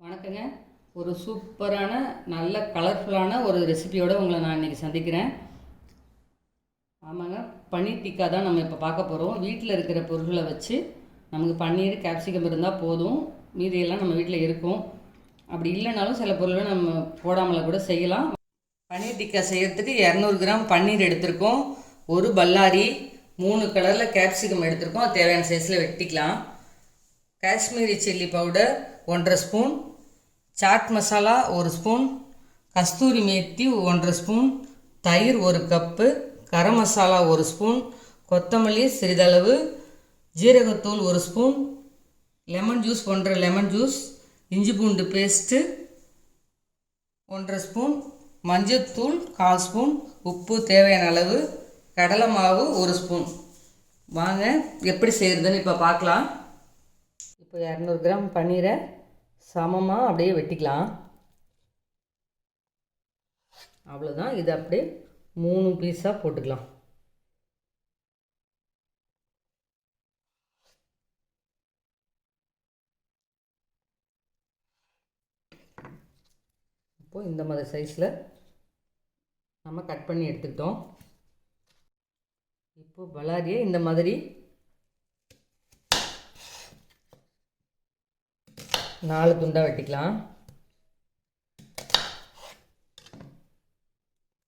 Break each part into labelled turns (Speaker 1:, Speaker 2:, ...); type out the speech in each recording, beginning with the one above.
Speaker 1: வணக்கங்க. ஒரு சூப்பரான நல்ல கலர்ஃபுல்லான ஒரு ரெசிபியோடு உங்களை நான் இன்றைக்கி சந்திக்கிறேன். ஆமாங்க. பன்னீர் டிக்கா தான் நம்ம இப்போ பார்க்க போகிறோம் வீட்டில் இருக்கிற பொருட்களை வச்சு நமக்கு பன்னீர் கேப்சிகம் இருந்தால் போதும். மீதியெல்லாம் நம்ம வீட்டில் இருக்கும். அப்படி இல்லைனாலும் சில பொருளை நம்ம போடாமல கூட செய்யலாம். பன்னீர் டிக்கா செய்கிறதுக்கு இரநூறு கிராம் பன்னீர் எடுத்திருக்கோம். ஒரு பல்லாரி மூணு கலரில் கேப்சிகம் எடுத்திருக்கோம். தேவையான சைஸில் வெட்டிக்கலாம். காஷ்மீரி சில்லி பவுடர் ஒன்றரை ஸ்பூன் சாட் மசாலா ஒரு ஸ்பூன் கஸ்தூரி மேத்தி ஒன்றரை ஸ்பூன் தயிர் ஒரு கப்பு கரம் மசாலா ஒரு ஸ்பூன் கொத்தமல்லி சிறிதளவு ஜீரகத்தூள் ஒரு ஸ்பூன் லெமன் ஜூஸ் ஒன்றரை லெமன் ஜூஸ் இஞ்சி பூண்டு பேஸ்ட்டு ஒன்றரை ஸ்பூன் மஞ்சத்தூள் கால் ஸ்பூன் உப்பு தேவையான அளவு கடலை மாவு ஒரு ஸ்பூன். வாங்க எப்படி செய்கிறதுன்னு இப்போ பார்க்கலாம். இப்போ இரநூறு கிராம் பன்னீரை சமமாக அப்படியே வெட்டிக்கலாம். அவ்வளோதான் இதை அப்படியே மூணு பீஸாக போட்டுக்கலாம். இப்போ இந்த மாதிரி சைஸில் நம்ம கட் பண்ணி எடுத்துக்கிட்டோம். இப்போ பலாரியை இந்த மாதிரி நாலு துண்டாக வெட்டிக்கலாம்.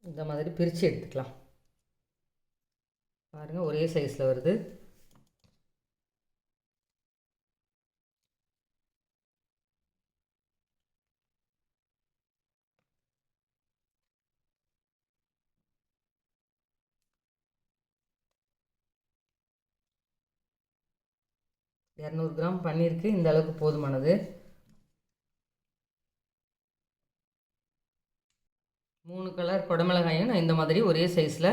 Speaker 1: இந்த மாதிரி பிரித்து எடுத்துக்கலாம். பாருங்கள் ஒரே சைஸில் வருது. இரநூறு கிராம் பன்னீருக்கு இந்த அளவுக்கு போதுமானது. மூணு கலர் குடமிளகாயும் நான் இந்த மாதிரி ஒரே சைஸில்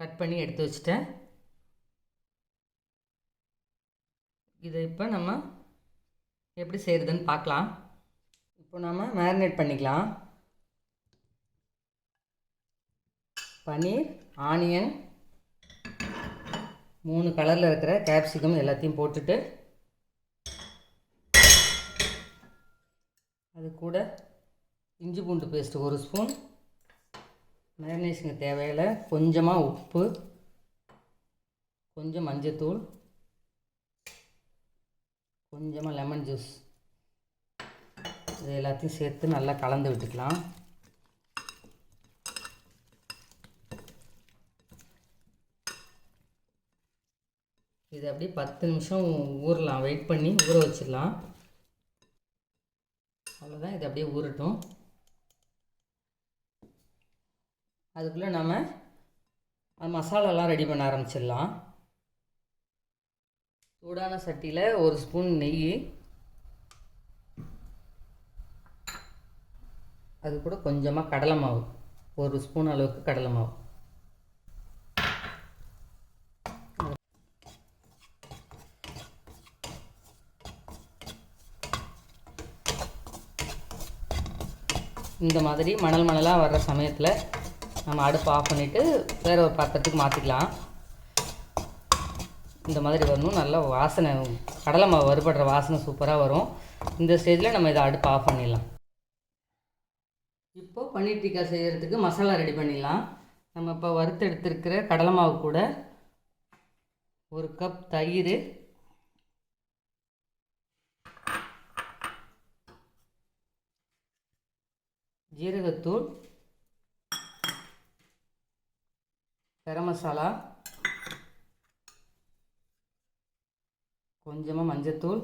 Speaker 1: கட் பண்ணி எடுத்து வச்சிட்டேன். இதை இப்போ நம்ம எப்படி செய்கிறதுன்னு பார்க்கலாம். இப்போ நாம் மேரினேட் பண்ணிக்கலாம். பன்னீர் ஆனியன் மூணு கலரில் இருக்கிற கேப்சிகம் எல்லாத்தையும் போட்டுட்டு அது கூட இஞ்சி பூண்டு பேஸ்ட் ஒரு ஸ்பூன் மேரினேஷனுக்கு தேவையில்லை. கொஞ்சமாக உப்பு. கொஞ்சம் மஞ்சத்தூள். கொஞ்சமாக லெமன் ஜூஸ் இது எல்லாத்தையும் சேர்த்து நல்லா கலந்து விட்டுக்கலாம். இது அப்படியே பத்து நிமிஷம் ஊறலாம். வெயிட் பண்ணி ஊற வச்சிடலாம். அவ்வளோதான் இது அப்படியே ஊறட்டும். அதுக்குள்ளே நம்ம மசாலாலாம் ரெடி பண்ண ஆரம்பிச்சிடலாம். சூடான சட்டியில் ஒரு ஸ்பூன் நெய். அது கூட கொஞ்சமாக கடலை மாவு. ஒரு ஸ்பூன் அளவுக்கு கடலை மாவு. இந்த மாதிரி மணல் மணலாக வர்ற சமயத்தில் நம்ம அடுப்பு ஆஃப் பண்ணிவிட்டு வேறு ஒரு பாத்திரத்துக்கு மாற்றிக்கலாம் இந்த மாதிரி வரணும். நல்லா வாசனை கடலை மாவு வறுபடுற வாசனை சூப்பராக வரும். இந்த ஸ்டேஜில் நம்ம இதை அடுப்பு ஆஃப் பண்ணிடலாம். இப்போது பன்னீர் டிக்கா செய்கிறதுக்கு மசாலா ரெடி பண்ணிடலாம். நம்ம இப்போ வறுத்து எடுத்துருக்கிற கடலை மாவு கூட ஒரு கப் தயிர் ஜீரகத்தூள் கரம் மசாலா கொஞ்சமாக மஞ்சத்தூள்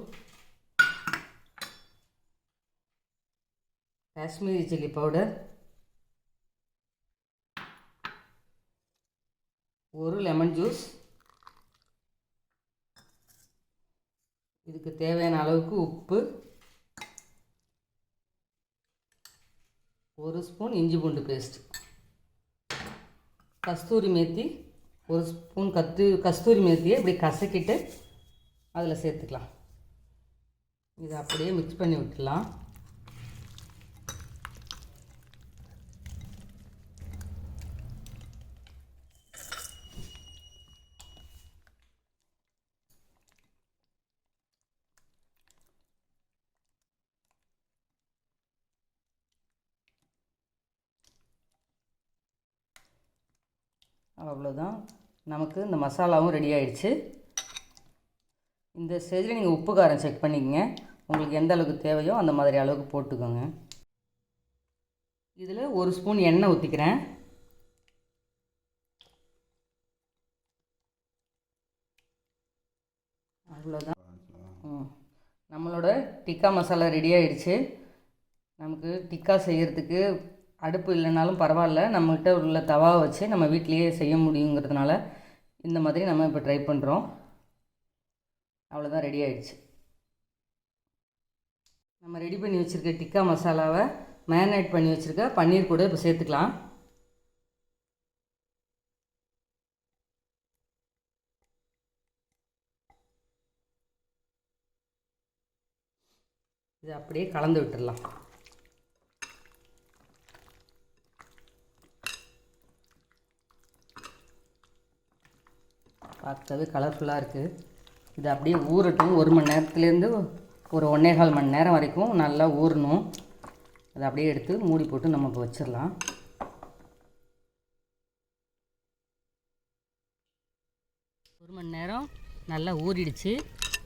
Speaker 1: காஷ்மீரி சில்லி பவுடர் ஒரு லெமன் ஜூஸ். இதுக்கு தேவையான அளவுக்கு உப்பு ஒரு ஸ்பூன் இஞ்சி பூண்டு பேஸ்ட் கஸ்தூரி மேத்தி ஒரு ஸ்பூன் கத்து கஸ்தூரி மேத்தியை இப்படி கசக்கிட்டு அதில் சேர்த்துக்கலாம். இதை அப்படியே மிக்ஸ் பண்ணி விட்டுலாம் அவ்வளோதான் நமக்கு இந்த மசாலாவும் ரெடி ஆயிடுச்சு. இந்த ஸ்டேஜில் நீங்கள் உப்பு காரம் செக் பண்ணிக்கங்க. உங்களுக்கு எந்த அளவுக்கு தேவையோ அந்த மாதிரி அளவுக்கு போட்டுக்கோங்க. இதில் ஒரு ஸ்பூன் எண்ணெய் ஊற்றிக்கிறேன் அவ்வளோதான் நம்மளோட டிக்கா மசாலா ரெடி ஆயிடுச்சு. நமக்கு டிக்கா செய்கிறதுக்கு அடுப்பு இல்லைனாலும் பரவாயில்ல. நம்மகிட்ட உள்ள தவாவை வச்சு நம்ம வீட்டிலேயே செய்ய முடியுங்கிறதுனால இந்த மாதிரி நம்ம இப்போ ட்ரை பண்ணுறோம் அவ்வளோதான் ரெடி ஆயிடுச்சு. நம்ம ரெடி பண்ணி வச்சுருக்க டிக்கா மசாலாவை மேரினேட் பண்ணி வச்சுருக்க பன்னீர் கூட இப்போ சேர்த்துக்கலாம். இது அப்படியே கலந்து விட்டுடலாம். பார்க்கவே கலர்ஃபுல்லாக இருக்குது இது அப்படியே ஊறட்டும். ஒரு மணி நேரத்துலேருந்து ஒரு ஒன்றே கால் மணி நேரம் வரைக்கும் நல்லா ஊறணும். அதை அப்படியே எடுத்து மூடி போட்டு நம்ம இப்போ வச்சிடலாம் ஒரு மணி நேரம் நல்லா ஊறிடுச்சு.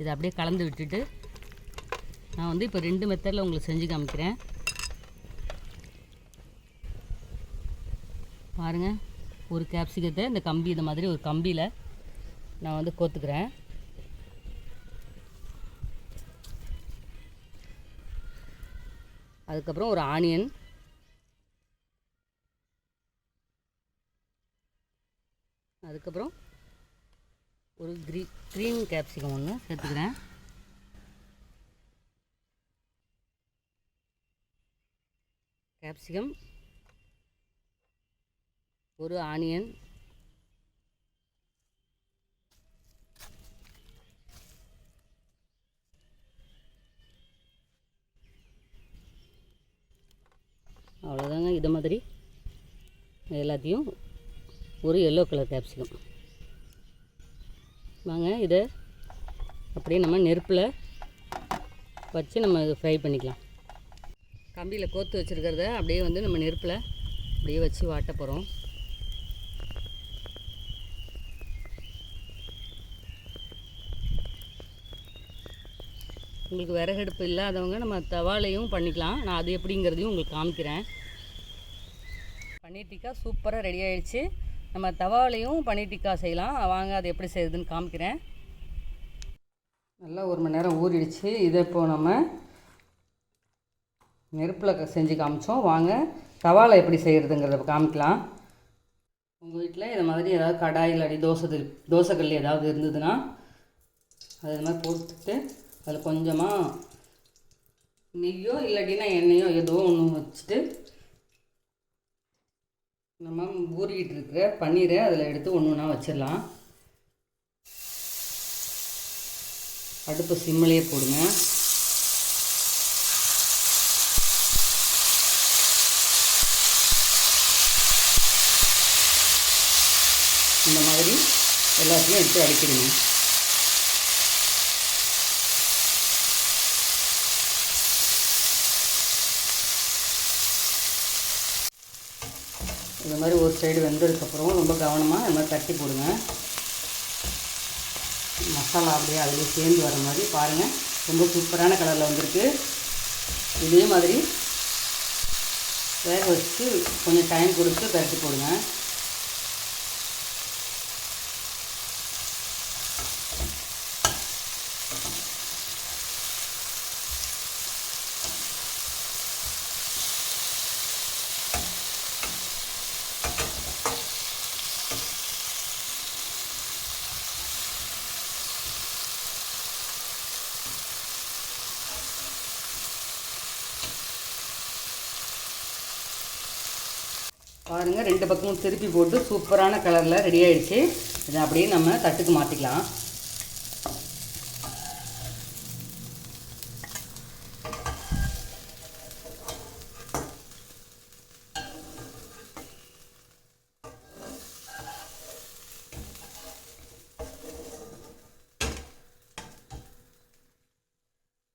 Speaker 1: இதை அப்படியே கலந்து விட்டுட்டு நான் வந்து இப்போ ரெண்டு மெத்தடில் உங்களுக்கு செஞ்சு காமிக்கிறேன். பாருங்கள் ஒரு கேப்சிகத்தை இந்த கம்பி இந்த மாதிரி ஒரு கம்பியில் நான் வந்து கோத்துக்கிறேன். அதுக்கப்புறம் ஒரு ஆனியன். அதுக்கப்புறம் ஒரு க்ரீ க்ரீன் கேப்சிகம் ஒன்று சேர்த்துக்கிறேன். கேப்சிகம். ஒரு ஆனியன். அவ்வளோதாங்க இது மாதிரி எல்லாத்தையும் ஒரு எல்லோ கலர் கேப்சிகம் வாங்க இதை அப்படியே நம்ம நெருப்பில் வச்சு நம்ம இதை ஃப்ரை பண்ணிக்கலாம். கம்பியில் கோத்து வச்சுருக்கிறத அப்படியே வந்து நம்ம நெருப்பில் அப்படியே வச்சு வாட்ட போகிறோம் உங்களுக்கு விறகடுப்பு இல்லாதவங்க நம்ம தவாலையும் பண்ணிக்கலாம். நான் அது எப்படிங்கிறதையும் உங்களுக்கு காமிக்கிறேன். பன்னீர் டிக்கா சூப்பராக ரெடி ஆயிடுச்சு. நம்ம தவாலையும் பன்னீர் டிக்கா செய்யலாம். வாங்க அது எப்படி செய்யுதுன்னு காமிக்கிறேன். நல்லா ஒரு மணி நேரம் ஊறிடுச்சு. இதை இப்போ நம்ம நெருப்பில் செஞ்சு காமிச்சோம். வாங்க தவாலை எப்படி செய்கிறதுங்கிறத காமிக்கலாம். உங்கள் வீட்டில் இதை மாதிரி ஏதாவது கடாயில் அடி தோசை தோசைக்கல் ஏதாவது இருந்ததுன்னா அது மாதிரி போட்டுட்டு அதில் கொஞ்சமாக நெய்யோ இல்லாட்டினா எண்ணெயோ ஏதோ ஒன்று வச்சுட்டு நம்ம ஊறிக்கிட்டு இருக்கிற பன்னீரை அதில் எடுத்து ஒன்று ஒன்றா வச்சிடலாம். அடுப்பு சிம்மிலேயே போடுங்க. இந்த மாதிரி எல்லாத்தையும் எடுத்து அடிக்கிடுங்க இந்த மாதிரி ஒரு சைடு வெந்ததுக்கப்புறம் ரொம்ப கவனமாக இந்த மாதிரி தட்டி போடுங்க. மசாலா அப்படியே அதிலே சேர்ந்து வர மாதிரி பாருங்கள் ரொம்ப சூப்பரான கலரில் வந்திருக்கு. இதே மாதிரி வேக வச்சு கொஞ்சம் டைம் கொடுத்து பரட்டி போடுங்க. பாருங்கள் ரெண்டு பக்கமும் திருப்பி போட்டு சூப்பரான கலரில் ரெடி ஆகிடுச்சு இதை அப்படியே நம்ம தட்டுக்கு மாற்றிக்கலாம்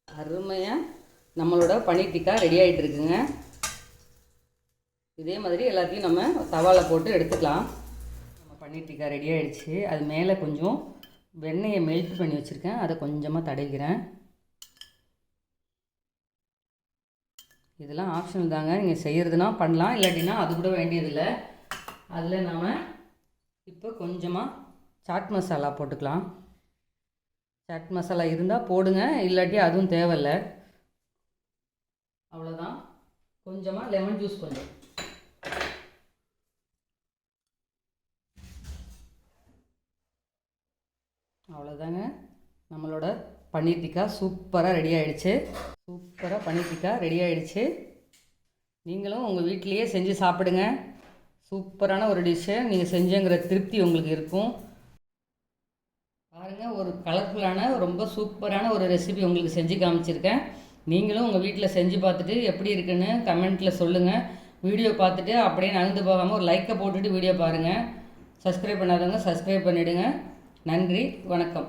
Speaker 1: அருமையாக நம்மளோட பனி டிக்கா ரெடி ஆகிட்டு இருக்குங்க. இதே மாதிரி எல்லாத்தையும் நம்ம தவாவில் போட்டு எடுத்துக்கலாம். நம்ம பன்னீர் டிக்கா ரெடி ஆகிடுச்சு அது மேலே கொஞ்சம் வெண்ணெயை மெல்ட் பண்ணி வச்சுருக்கேன். அதை கொஞ்சமாக தடவிக்கிறேன். இதெல்லாம் ஆப்ஷனல் தாங்க. நீங்கள் செய்கிறதுனா பண்ணலாம். இல்லாட்டினா அது கூட வேண்டியதில்லை. அதில் நாம் இப்போ கொஞ்சமாக சாட் மசாலா போட்டுக்கலாம். சாட் மசாலா இருந்தால் போடுங்க. இல்லாட்டி அதுவும் தேவையில்ல. அவ்வளோதான் கொஞ்சமாக லெமன் ஜூஸ் கொஞ்சம் அவ்வளோதாங்க நம்மளோட பன்னீர் டிக்கா சூப்பராக ரெடி ஆகிடுச்சு சூப்பராக பன்னீர் டிக்கா ரெடி ஆகிடுச்சு நீங்களும் உங்கள் வீட்டிலையே செஞ்சு சாப்பிடுங்க. சூப்பரான ஒரு டிஷ்ஷு நீங்கள் செஞ்சங்கிற திருப்தி உங்களுக்கு இருக்கும். பாருங்கள் ஒரு கலர்ஃபுல்லான ரொம்ப சூப்பரான ஒரு ரெசிபி உங்களுக்கு செஞ்சு காமிச்சிருக்கேன். நீங்களும் உங்கள் வீட்டில் செஞ்சு பார்த்துட்டு எப்படி இருக்குன்னு கமெண்ட்டில் சொல்லுங்கள் வீடியோ பார்த்துட்டு அப்படியே நகர்ந்து போகாமல் ஒரு லைக்கை போட்டுட்டு வீடியோ பாருங்கள் சப்ஸ்கிரைப் பண்ணாதவங்க சப்ஸ்கிரைப் பண்ணிவிடுங்க நன்றி வணக்கம்.